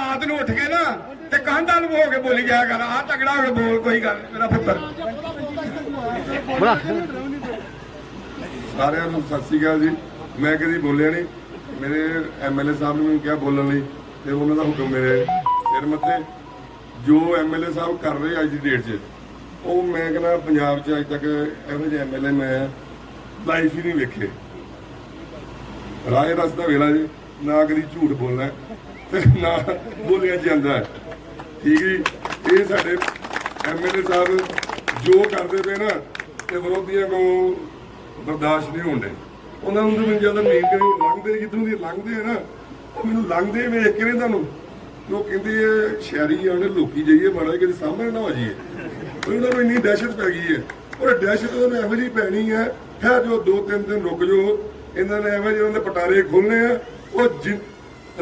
ਰਾਤ ਨੂੰ ਉੱਠ ਕੇ ਨਾ ਤੇ ਕੰਧਾਂ ਨੂੰ ਹੋ ਕੇ ਬੋਲੀ ਜਾਇਆ ਕਰ। ਆ ਤਗੜਾ ਹੋ ਕੇ ਬੋਲ, ਕੋਈ ਗੱਲ ਮੇਰਾ ਪੁੱਤਰ। ਸਾਰਿਆਂ ਨੂੰ ਸਤਿ ਸ੍ਰੀ ਅਕਾਲ ਜੀ। ਮੈਂ ਕਦੀ ਬੋਲਿਆ ਨਹੀਂ ਮੇਰੇ ਐਮਐਲਏ ਸਾਹਿਬ ਨੇ ਮੈਨੂੰ ਕਿਹਾ ਬੋਲਣ ਲਈ ਤੇ ਉਹਨਾਂ ਦਾ ਹੁਕਮ ਮੇਰੇ ਸਿਰ ਮੱਥੇ। ਜੋ ਐਮਐਲਏ ਸਾਹਿਬ ਕਰ ਰਹੇ ਅੱਜ ਦੀ ਡੇਟ 'ਚ, ਉਹ ਮੈਂ ਕਹਿੰਦਾ ਪੰਜਾਬ 'ਚ ਅੱਜ ਤੱਕ ਇਹੋ ਜਿਹੇ ਐਮਐਲਏ ਮੈਂ ਲਾਈਫ ਹੀ ਨਹੀਂ ਵੇਖੇ। ਰਾਏ ਰਸ ਦਾ ਵੇਲਾ ਜੀ, ਨਾ ਕਦੀ ਝੂਠ ਬੋਲਣਾ। ਨਾ ਬੋਲਿਆ ਜਾਂਦਾ ਹੈ। ਠੀਕ ਜੀ? ਇਹ ਸਾਡੇ ਐਮਐਲਏ ਸਾਹਿਬ ਜੋ ਕਰਦੇ ਪਏ ਨਾ, ਤੇ ਵਿਰੋਧੀਆਂ ਨੂੰ ਬਰਦਾਸ਼ਤ ਨਹੀਂ ਹੁੰਦੇ ਉਹਨਾਂ ਨੂੰ ਮੈਨੂੰ ਜਦੋਂ ਨੀਂਦ ਕਰੀ, ਲੰਘਦੇ ਜਿੱਦੋਂ ਦੀ ਲੰਘਦੇ ਆ ਨਾ, ਉਹ ਮੈਨੂੰ ਲੰਘਦੇ ਵੇਖ ਕੇ ਨੇ ਤੁਹਾਨੂੰ ਉਹ ਕਹਿੰਦੇ ਆ, ਸ਼ਹਿਰੀ ਆਣੇ ਲੋਕੀ ਜਾਈਏ, ਮਾੜਾ ਜਿਹਾ ਕਿਤੇ ਸਾਹਮਣੇ ਨਾ ਹੋ ਜਾਈਏ ਉਹਨਾਂ ਨੂੰ ਇੰਨੀ ਦਹਿਸ਼ਤ ਪੈ ਗਈ ਹੈ ਉਹ ਦਹਿਸ਼ਤ ਉਹਨਾਂ ਨੂੰ ਇਹੋ ਜਿਹੀ ਪੈਣੀ ਹੈ ਹੈ ਜੋ ਦੋ ਤਿੰਨ ਦਿਨ ਰੁਕ ਜੋ ਇਹਨਾਂ ਨੇ ਐਵੇਂ ਜਿਹੇ ਉਹਨਾਂ ਦੇ ਪਟਾਰੇ ਖੋਲਨੇ ਆ, ਉਹ ਜਿ-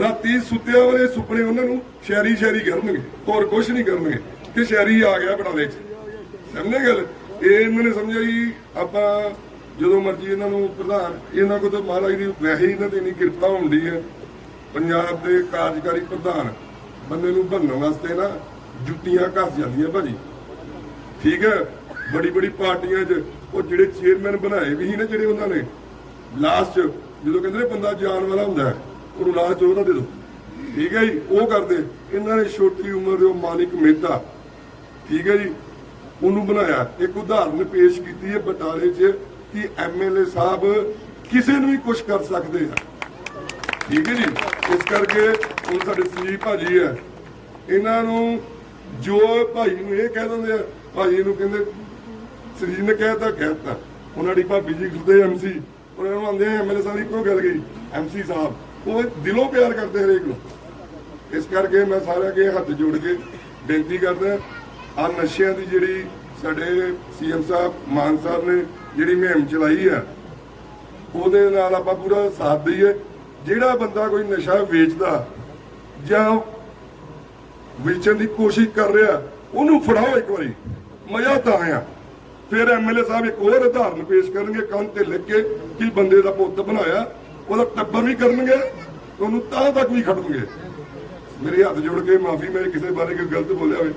ਰਾਤੀ ਸੁੱਤਿਆਂ ਵਾਲੇ ਸੁਪਨੇ ਉਹਨਾਂ ਨੂੰ ਸ਼ਹਿਰੀ ਸ਼ਹਿਰੀ ਕਰਨਗੇ ਹੋਰ ਕੁਝ ਨਹੀਂ ਕਰਨਗੇ ਕਿ ਸ਼ਹਿਰੀ ਆ ਗਿਆ ਪਟਾਲੇ 'ਚ। ਸਮਝੇ ਗੱਲ? ਇਹ ਇਹਨਾਂ ਨੇ ਸਮਝਿਆ ਜੀ ਆਪਾਂ ਜਦੋਂ ਮਰਜ਼ੀ ਇਹਨਾਂ ਨੂੰ ਪ੍ਰਧਾਨ ਇਹਨਾਂ ਕੋਲ ਤਾਂ ਮਹਾਰਾਜ ਦੀ ਵੈਸੇ ਹੀ ਇਹਨਾਂ ਦੀ ਇੰਨੀ ਕਿਰਪਾ ਹੁੰਦੀ ਹੈ ਪੰਜਾਬ ਦੇ ਕਾਰਜਕਾਰੀ ਪ੍ਰਧਾਨ ਬੰਦੇ ਨੂੰ ਭੰਨਣ ਵਾਸਤੇ ਨਾ ਜੁੱਤੀਆਂ ਘਸ ਜਾਂਦੀਆਂ ਭਾਜੀ। ਠੀਕ ਹੈ? ਬੜੀ ਬੜੀ ਪਾਰਟੀਆਂ 'ਚ ਉਹ ਜਿਹੜੇ ਚੇਅਰਮੈਨ ਬਣਾਏ ਵੀ ਸੀ ਨਾ ਜਿਹੜੇ ਉਹਨਾਂ ਨੇ ਲਾਸਟ ਜਦੋਂ ਕਹਿੰਦੇ ਬੰਦਾ ਜਾਣ ਵਾਲਾ ਹੁੰਦਾ ਹੈ, ਉਹਨੂੰ ਲਾਸਟ ਉਹਦਾ ਦੇ ਦਿਓ ਠੀਕ ਹੈ ਜੀ, ਉਹ ਕਰਦੇ। ਇਹਨਾਂ ਨੇ ਛੋਟੀ ਉਮਰ ਦੇ ਉਹ ਮਾਨਿਕ ਮਹਿਤਾ ਠੀਕ ਹੈ ਜੀ, ਉਹਨੂੰ ਬਣਾਇਆ। ਇੱਕ ਉਦਾਹਰਨ ਪੇਸ਼ ਕੀਤੀ ਹੈ ਬਟਾਲੇ 'ਚ ਕਿ ਐਮਐਲਏ ਸਾਹਿਬ ਕਿਸੇ ਨੂੰ ਵੀ ਕੁਝ ਕਰ ਸਕਦੇ ਆ। ਠੀਕ ਹੈ ਜੀ, ਇਸ ਕਰਕੇ ਹੁਣ ਸਾਡੇ ਸੰਜੀਵ ਭਾਜੀ ਹੈ। ਇਹਨਾਂ ਨੂੰ ਜੋ ਭਾਈ ਨੂੰ ਇਹ ਕਹਿ ਦਿੰਦੇ ਆ ਭਾਜੀ ਨੂੰ ਕਹਿੰਦੇ ਸਰੀਰ ਨੇ ਕਹਿਤਾ ਕਹਿਤਾ ਉਹਨਾਂ ਦੀ ਭਾਬੀ ਜੀ ਗੁਰਦੇ ਐਮਸੀ ਉਹਨਾਂ ਨੂੰ ਆਂਦੇ ਐਮਐਲਏ ਸਾਹਿਬ ਦੀ ਇੱਕੋ ਗੱਲ ਗਈ ਐਮਸੀ ਸਾਹਿਬ। ਉਹ ਦਿਲੋਂ ਪਿਆਰ ਕਰਦੇ ਹਰੇਕ ਨੂੰ। ਇਸ ਕਰਕੇ ਮੈਂ ਸਾਰਿਆਂ ਅੱਗੇ ਹੱਥ ਜੋੜ ਕੇ ਬੇਨਤੀ ਕਰਦਾ ਆ ਨਸ਼ਿਆਂ ਦੀ ਜਿਹੜੀ ਸਾਡੇ ਸੀਐਮ ਸਾਹਿਬ, ਮਾਨ ਸਾਹਿਬ ਨੇ ਜਿਹੜੀ ਮੁਹਿੰਮ ਚਲਾਈ ਆ, ਉਹਦੇ ਨਾਲ ਆਪਾਂ ਪੂਰਾ ਸਾਥ ਦਈਏ। ਜਿਹੜਾ ਬੰਦਾ ਕੋਈ ਨਸ਼ਾ ਵੇਚਦਾ ਜਾਂ ਵੇਚਣ ਦੀ ਕੋਸ਼ਿਸ਼ ਕਰ ਰਿਹਾ, ਉਹਨੂੰ ਫੜਾਓ ਇੱਕ ਵਾਰੀ। ਮਜ਼ਾ ਤਾਂ ਆਇਆ। ਫਿਰ ਐਮਐਲਏ ਸਾਹਿਬ ਇੱਕ ਹੋਰ ਉਦਾਹਰਨ ਪੇਸ਼ ਕਰਨਗੇ ਕੰਨ ਤੇ ਲਿਖ ਕੇ ਕਿ ਬੰਦੇ ਦਾ ਪੁੱਤ ਬਣਾਇਆ। ਉਹਦਾ ਟੱਬਰ ਵੀ ਕਰਨਗੇ ਉਹਨੂੰ ਤਾਂ ਤੱਕ ਵੀ ਖੜਨਗੇ। ਮੇਰੇ ਹੱਥ ਜੋੜ ਕੇ ਮਾਫੀ ਮੈਂ ਕਿਸੇ ਬਾਰੇ ਕੋਈ ਗਲਤ ਬੋਲਿਆ ਹੋਵੇ।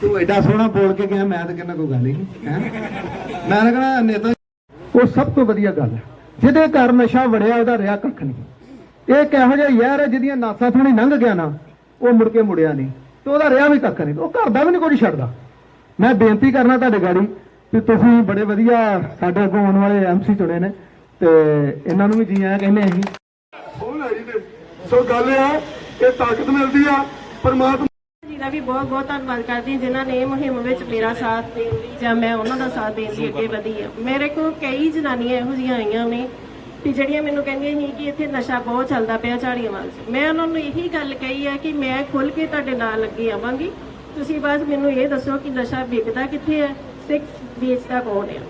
ਤੂੰ ਐਡਾ ਸੋਹਣਾ ਬੋਲ ਕੇ ਗਿਆ ਮੈਂ ਤਾਂ ਕਹਿੰਦਾ ਕੋਈ ਗੱਲ ਹੀ ਨਹੀਂ ਹੈ? ਮੈਂ ਕਹਿੰਦਾ ਨੇਤਾ ਉਹ ਸਭ ਤੋਂ ਵਧੀਆ ਗੱਲ ਹੈ। ਜਿਹਦੇ ਘਰ ਨਸ਼ਾ ਵੜਿਆ ਉਹਦਾ ਰਿਆ ਕੱਖ ਨਹੀਂ। ਇਹ ਕਿਹੋ ਜਿਹਾ ਯਾਰ ਹੈ ਜਿਹਦੀਆਂ ਨਾਸਾਂ ਥੋੜੀ ਲੰਘ ਗਿਆ ਨਾ ਉਹ ਮੁੜ ਕੇ ਮੁੜਿਆ ਨਹੀਂ। ਤੇ ਉਹਦਾ ਰਿਆ ਵੀ ਕੱਖ ਨਹੀਂ। ਉਹ ਘਰ ਦਾ ਵੀ ਨਹੀਂ ਕੁਝ ਛੱਡਦਾ। ਮੈਂ ਬੇਨਤੀ ਕਰਨਾ ਤੁਹਾਡੇ ਗਾੜੀ ਕਿ ਤੁਸੀਂ ਬੜੇ ਵਧੀਆ ਸਾਡੇ ਅੱਗੋਂ ਆਉਣ ਵਾਲੇ ਐਮਸੀ ਚੁਣੇ ਨੇ। ਤੇ ਇਹਨਾਂ ਨੂੰ ਵੀ ਜੀ ਆਇਆਂ ਕਹਿੰਦੇ ਅਸੀਂ। ਸੁਣ ਲੈ ਜੀ ਤੇ। ਸੋ ਗੱਲ ਇਹ ਆ ਇਹ ਤਾਕਤ ਮਿਲਦੀ ਆ ਪਰਮਾਤਮਾ ਜੀ ਦਾ ਵੀ ਬਹੁਤ ਬਹੁਤ ਧੰਨਵਾਦ ਕਰਦੀ ਹਾਂ ਜਿਨ੍ਹਾਂ ਨੇ ਇਹ ਮੁਹਿੰਮ ਵਿੱਚ ਮੇਰਾ ਸਾਥ ਦੇਣ ਲਈ ਜਾਂ ਮੈਂ ਉਹਨਾਂ ਦਾ ਸਾਥ ਦੇਣ ਲਈ ਅੱਗੇ ਵਧੀ ਹਾਂ। ਮੇਰੇ ਕੋਲ ਕਈ ਜਨਾਨੀਆਂ ਇਹੋ ਜਿਹੀਆਂ ਆਈਆਂ ਨੇ ਕਿ ਜਿਹੜੀਆਂ ਮੈਨੂੰ ਕਹਿੰਦੀਆਂ ਸੀ ਕਿ ਇੱਥੇ ਨਸ਼ਾ ਬਹੁਤ ਚੱਲਦਾ ਪਿਆ ਝਾੜੀਆਂ ਵਾਲ 'ਚ। ਮੈਂ ਉਹਨਾਂ ਨੂੰ ਇਹੀ ਗੱਲ ਕਹੀ ਹੈ ਕਿ ਮੈਂ ਖੁੱਲ ਕੇ ਤੁਹਾਡੇ ਨਾਲ ਅੱਗੇ ਆਵਾਂਗੀ। ਤੁਸੀਂ ਬਸ ਮੈਨੂੰ ਇਹ ਦੱਸੋ ਕਿ ਨਸ਼ਾ ਵਿਕਦਾ ਕਿੱਥੇ ਹੈ ਤੇ ਵੇਚਦਾ ਕੌਣ ਹੈ?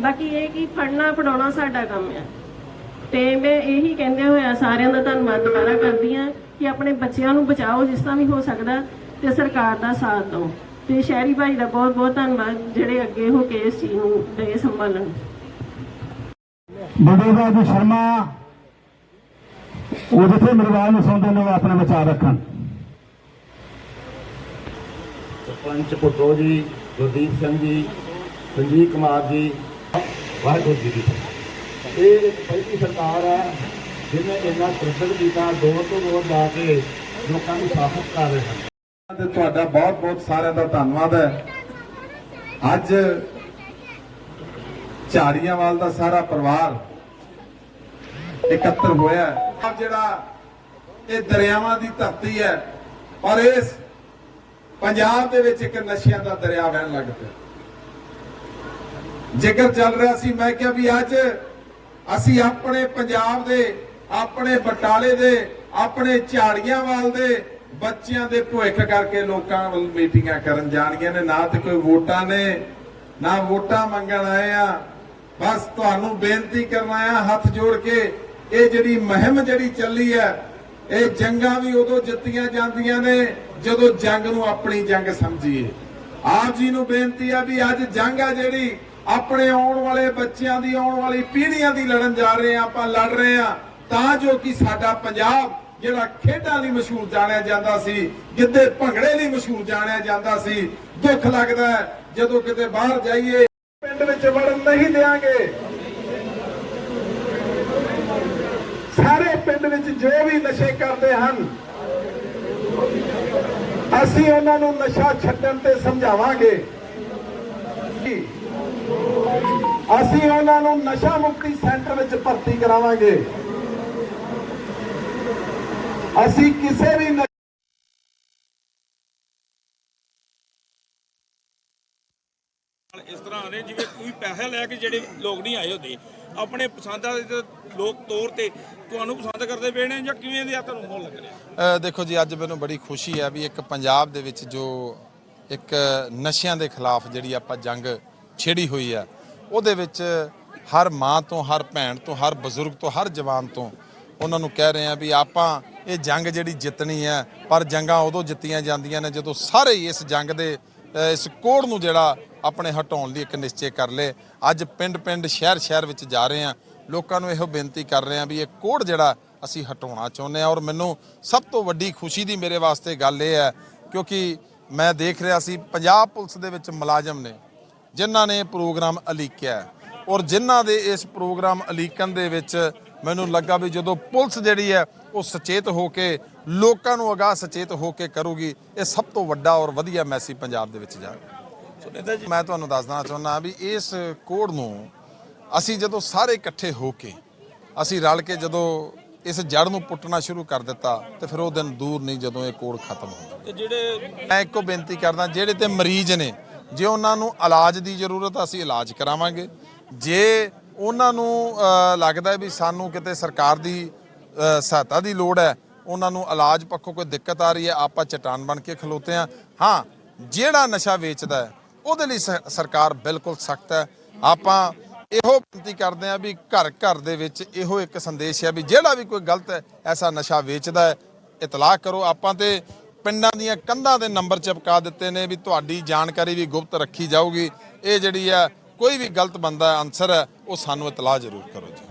ਬਾਕੀ ਇਹ ਕਿ ਫੜਨਾ ਫੜਾਉਣਾ ਸਾਡਾ ਕੰਮ ਹੈ ਤੇ ਮੈਂ ਇਹੀ ਕਹਿੰਦੇ ਹੋਇਆ ਸਾਰਿਆਂ ਦਾ ਧੰਨਵਾਦ ਦੁਬਾਰਾ ਕਰਦੀ ਹਾਂ ਕਿ ਆਪਣੇ ਬੱਚਿਆਂ ਨੂੰ ਬਚਾਓ ਜਿਸ ਤਰ੍ਹਾਂ ਵੀ ਹੋ ਸਕਦਾ ਤੇ ਸਰਕਾਰ ਦਾ ਸਾਥ ਦਿਓ। ਤੇ ਸ਼ਹਿਰੀ ਭਾਈ ਦਾ ਬਹੁਤ ਬਹੁਤ ਧੰਨਵਾਦ ਜਿਹੜੇ ਅੱਗੇ ਹੋ ਕੇ ਇਸ ਚੀਜ਼ ਨੂੰ ਦੇ ਸੰਭਾਲਣ। ਬੜੇਗਾ ਜੀ ਸ਼ਰਮਾ ਉਹ ਜਿੱਥੇ ਮਰਵਾਲ ਨੂੰ ਸੌਂਦੇ ਨੇ ਉਹ ਆਪਣੇ ਵਿਚਾਰ ਰੱਖਣ। ਸਰਪੰਚ ਪੁੱਤੋ ਜੀ ਗੁਰਦੀਪ ਸਿੰਘ ਜੀ ਸੰਜੀਵ ਕੁਮਾਰ ਜੀ ਵਾਹਿਗੁਰੂ ਜੀ ਦੀ ਇਹ ਪਹਿਲੀ ਸਰਕਾਰ ਹੈ, ਜਿਹਨੇ ਇੰਨਾ ਪ੍ਰਸਿੱਧ ਕੀਤਾ ਦੌਰ ਤੋਂ ਦੌਰ ਜਾ ਕੇ ਲੋਕਾਂ ਨੂੰ ਸਾਫ਼ ਕਰ ਰਹੇ ਹਨ। ਤੇ ਤੁਹਾਡਾ ਬਹੁਤ ਬਹੁਤ ਸਾਰਿਆਂ ਦਾ ਧੰਨਵਾਦ ਹੈ। ਅੱਜ ਝਾੜੀਆਂਵਾਲ ਦਾ ਸਾਰਾ ਪਰਿਵਾਰ ਇਕੱਤਰ ਹੋਇਆ ਹੈ। ਜਿਹੜਾ ਇਹ ਦਰਿਆਵਾਂ ਦੀ ਧਰਤੀ ਹੈ, ਔਰ ਇਸ ਪੰਜਾਬ ਦੇ ਵਿੱਚ ਇੱਕ ਨਸ਼ਿਆਂ ਦਾ ਦਰਿਆ ਵਹਿਣ ਲੱਗ ਪਿਆ। ਜ਼ਿਕਰ ਚੱਲ ਰਿਹਾ ਸੀ, ਮੈਂ ਕਿਹਾ ਵੀ ਅੱਜ ਅਸੀਂ ਆਪਣੇ ਪੰਜਾਬ ਦੇ, ਆਪਣੇ ਬਟਾਲੇ ਦੇ, ਆਪਣੇ ਝਾੜੀਆਂਵਾਲ ਦੇ ਬੱਚਿਆਂ ਦੇ ਭੁੱਖ ਕਰਕੇ ਲੋਕਾਂ ਵੱਲ ਮੀਟਿੰਗਾਂ ਕਰਨ ਜਾਣੀਆਂ ਨੇ। ਨਾ ਤੇ ਕੋਈ ਵੋਟਾਂ ਨੇ, ਨਾ ਵੋਟਾਂ ਮੰਗਣ ਆਏ ਆ। ਬਸ ਤੁਹਾਨੂੰ ਬੇਨਤੀ ਕਰਨ ਆਇਆ, ਹੱਥ ਜੋੜ ਕੇ ਇਹ ਜਿਹੜੀ ਮੁਹਿੰਮ ਜਿਹੜੀ ਚੱਲੀ ਹੈ, ਇਹ ਜੰਗਾਂ ਵੀ ਉਦੋਂ ਜਿੱਤੀਆਂ ਜਾਂਦੀਆਂ ਨੇ, ਜਦੋਂ ਜੰਗ ਨੂੰ ਆਪਣੀ ਜੰਗ ਸਮਝੀਏ। ਆਪ ਜੀ ਨੂੰ ਬੇਨਤੀ ਆ ਵੀ ਅੱਜ ਜੰਗ ਆ ਜਿਹੜੀ ਆਪਣੇ ਆਉਣ ਵਾਲੇ ਬੱਚਿਆਂ ਦੀ, ਆਉਣ ਵਾਲੀ ਪੀੜ੍ਹੀਆਂ ਦੀ ਲੜਨ ਜਾ ਰਹੇ ਆ ਆਪਾਂ ਲੜ ਰਹੇ ਆ ਤਾਂ ਜੋ ਕਿ ਸਾਡਾ ਪੰਜਾਬ ਜਿਹੜਾ ਖੇਡਾਂ ਲਈ ਮਸ਼ਹੂਰ ਜਾਣਿਆ ਜਾਂਦਾ ਸੀ, ਗਿੱਧੇ ਭੰਗੜੇ ਲਈ ਮਸ਼ਹੂਰ ਜਾਣਿਆ ਜਾਂਦਾ ਸੀ, ਦੁੱਖ ਲੱਗਦਾ ਜਦੋਂ ਕਿਤੇ ਬਾਹਰ ਜਾਈਏ, ਪਿੰਡ ਵਿੱਚ ਵੜਨ ਨਹੀਂ ਦੇਾਂਗੇ ਸਾਰੇ ਪਿੰਡ ਵਿੱਚ ਜੋ ਵੀ ਨਸ਼ੇ ਕਰਦੇ ਹਨ, ਅਸੀਂ ਉਹਨਾਂ ਨੂੰ ਨਸ਼ਾ ਛੱਡਣ ਤੇ ਸਮਝਾਵਾਂਗੇ। ਅਸੀਂ ਉਹਨਾਂ ਨੂੰ ਨਸ਼ਾ ਮੁਕਤੀ ਸੈਂਟਰ ਵਿੱਚ ਭਰਤੀ ਕਰਾਵਾਂਗੇ। ਅਸੀਂ ਕਿਸੇ ਵੀ ਨ- ਇਸ ਤਰ੍ਹਾਂ ਆ ਰਹੇ ਜਿਵੇਂ ਕੋਈ ਪੈਸੇ ਲੈ ਕੇ ਜਿਹੜੇ ਲੋਕ ਨਹੀਂ ਆਏ ਹੁੰਦੇ ਆਪਣੇ ਪਸੰਦ ਦੇ ਲੋਕ ਤੌਰ ਤੇ ਤੁਹਾਨੂੰ ਪਸੰਦ ਕਰਦੇ ਪਏ ਨੇ ਜਾਂ ਕਿਵੇਂ ਦੇ ਆ ਤੁਹਾਨੂੰ ਮਾਹੌਲ ਲੱਗ ਰਿਹਾ? ਅ, ਦੇਖੋ ਜੀ ਅੱਜ ਮੈਨੂੰ ਬੜੀ ਖੁਸ਼ੀ ਹੈ ਵੀ ਇੱਕ ਪੰਜਾਬ ਦੇ ਵਿੱਚ ਜੋ ਇੱਕ ਨਸ਼ਿਆਂ ਦੇ ਖਿਲਾਫ ਜਿਹੜੀ ਆਪਾਂ ਜੰਗ ਛੇੜੀ ਹੋਈ ਹੈ ਉਹਦੇ ਵਿੱਚ ਹਰ ਮਾਂ ਤੋਂ, ਹਰ ਭੈਣ ਤੋਂ, ਹਰ ਬਜ਼ੁਰਗ ਤੋਂ, ਹਰ ਜਵਾਨ ਤੋਂ ਉਹਨਾਂ ਨੂੰ ਕਹਿ ਰਹੇ ਆ ਵੀ ਆਪਾਂ ਇਹ ਜੰਗ ਜਿਹੜੀ ਜਿੱਤਣੀ ਹੈ, ਪਰ ਜੰਗਾਂ ਉਦੋਂ ਜਿੱਤੀਆਂ ਜਾਂਦੀਆਂ ਨੇ ਜਦੋਂ ਸਾਰੇ ਹੀ ਇਸ ਜੰਗ ਦੇ ਇਸ ਕੋੜ ਨੂੰ ਜਿਹੜਾ ਆਪਣੇ ਹਟਾਉਣ ਲਈ ਇੱਕ ਨਿਸ਼ਚੇ ਕਰ ਲੇ ਅੱਜ ਪਿੰਡ ਪਿੰਡ ਸ਼ਹਿਰ ਸ਼ਹਿਰ ਵਿੱਚ ਜਾ ਰਹੇ ਆ ਲੋਕਾਂ ਨੂੰ ਇਹੋ ਬੇਨਤੀ ਕਰ ਰਹੇ ਆ ਵੀ ਇਹ ਕੋੜ ਜਿਹੜਾ ਅਸੀਂ ਹਟਾਉਣਾ ਚਾਹੁੰਦੇ ਆ ਔਰ ਮੈਨੂੰ ਸਭ ਤੋਂ ਵੱਡੀ ਖੁਸ਼ੀ ਦੀ ਮੇਰੇ ਵਾਸਤੇ ਗੱਲ ਇਹ ਹੈ, ਕਿਉਂਕਿ ਮੈਂ ਦੇਖ ਰਿਹਾ ਸੀ, ਪੰਜਾਬ ਪੁਲਿਸ ਦੇ ਵਿੱਚ ਮੁਲਾਜ਼ਮ ਨੇ ਜਿਨ੍ਹਾਂ ਨੇ ਪ੍ਰੋਗਰਾਮ ਅਲੀਕਿਆ ਔਰ ਜਿਨ੍ਹਾਂ ਦੇ ਇਸ ਪ੍ਰੋਗਰਾਮ ਅਲੀਕਣ ਦੇ ਵਿੱਚ ਮੈਨੂੰ ਲੱਗਾ ਵੀ ਜਦੋਂ ਪੁਲਿਸ ਜਿਹੜੀ ਹੈ ਉਹ ਸੁਚੇਤ ਹੋ ਕੇ ਲੋਕਾਂ ਨੂੰ ਅਗਾਹ ਸੁਚੇਤ ਹੋ ਕੇ ਕਰੂਗੀ ਇਹ ਸਭ ਤੋਂ ਵੱਡਾ ਔਰ ਵਧੀਆ ਮੈਸੇਜ ਪੰਜਾਬ ਦੇ ਵਿੱਚ ਜਾਵੇਗਾ ਸੁਨੇਤਾ ਜੀ ਮੈਂ ਤੁਹਾਨੂੰ ਦੱਸ ਦੇਣਾ ਚਾਹੁੰਦਾ ਵੀ ਇਸ ਕੋਡ ਨੂੰ ਅਸੀਂ ਜਦੋਂ ਸਾਰੇ ਇਕੱਠੇ ਹੋ ਕੇ ਅਸੀਂ ਰਲ ਕੇ ਜਦੋਂ ਇਸ ਜੜ ਨੂੰ ਪੁੱਟਣਾ ਸ਼ੁਰੂ ਕਰ ਦਿੱਤਾ ਤੇ ਫਿਰ ਉਹ ਦਿਨ ਦੂਰ ਨਹੀਂ ਜਦੋਂ ਇਹ ਕੋਡ ਖਤਮ ਹੋ ਜਾਊ ਤੇ ਜਿਹੜੇ ਮੈਂ ਇੱਕੋ ਬੇਨਤੀ ਕਰਦਾ ਜਿਹੜੇ ਤੇ ਮਰੀਜ਼ ਨੇ ਜੇ ਉਹਨਾਂ ਨੂੰ ਇਲਾਜ ਦੀ ਜ਼ਰੂਰਤ ਅਸੀਂ ਇਲਾਜ ਕਰਾਵਾਂਗੇ। ਜੇ ਉਹਨਾਂ ਨੂੰ ਲੱਗਦਾ ਵੀ ਸਾਨੂੰ ਕਿਤੇ ਸਰਕਾਰ ਦੀ ਸਹਾਇਤਾ ਦੀ ਲੋੜ ਹੈ, ਉਹਨਾਂ ਨੂੰ ਇਲਾਜ ਪੱਖੋਂ ਕੋਈ ਦਿੱਕਤ ਆ ਰਹੀ ਹੈ, ਆਪਾਂ ਚਟਾਨ ਬਣ ਕੇ ਖਲੋਤੇ ਹਾਂ। ਹਾਂ, ਜਿਹੜਾ ਨਸ਼ਾ ਵੇਚਦਾ ਹੈ, ਉਹਦੇ ਲਈ ਸ- ਸਰਕਾਰ ਬਿਲਕੁਲ ਸਖਤ ਹੈ। ਆਪਾਂ ਇਹੋ ਬੇਨਤੀ ਕਰਦੇ ਹਾਂ ਵੀ ਘਰ ਘਰ ਦੇ ਵਿੱਚ ਇਹੋ ਇੱਕ ਸੰਦੇਸ਼ ਹੈ ਵੀ ਜਿਹੜਾ ਵੀ ਕੋਈ ਗਲਤ ਐਸਾ ਨਸ਼ਾ ਵੇਚਦਾ ਹੈ, ਇਤਲਾਹ ਕਰੋ। ਆਪਾਂ ਤੇ ਪਿੰਡਾਂ ਦੀਆਂ ਕੰਧਾਂ ਦੇ ਨੰਬਰ ਚਿਪਕਾ ਦਿੱਤੇ ਨੇ ਵੀ ਤੁਹਾਡੀ ਜਾਣਕਾਰੀ ਵੀ ਗੁਪਤ ਰੱਖੀ ਜਾਊਗੀ। ਇਹ ਜਿਹੜੀ ਹੈ, ਕੋਈ ਵੀ ਗਲਤ ਬੰਦਾ, ਅਨਸਰ ਹੈ, ਉਹ ਸਾਨੂੰ ਇਤਲਾਹ ਜ਼ਰੂਰ ਕਰੋ ਜੀ।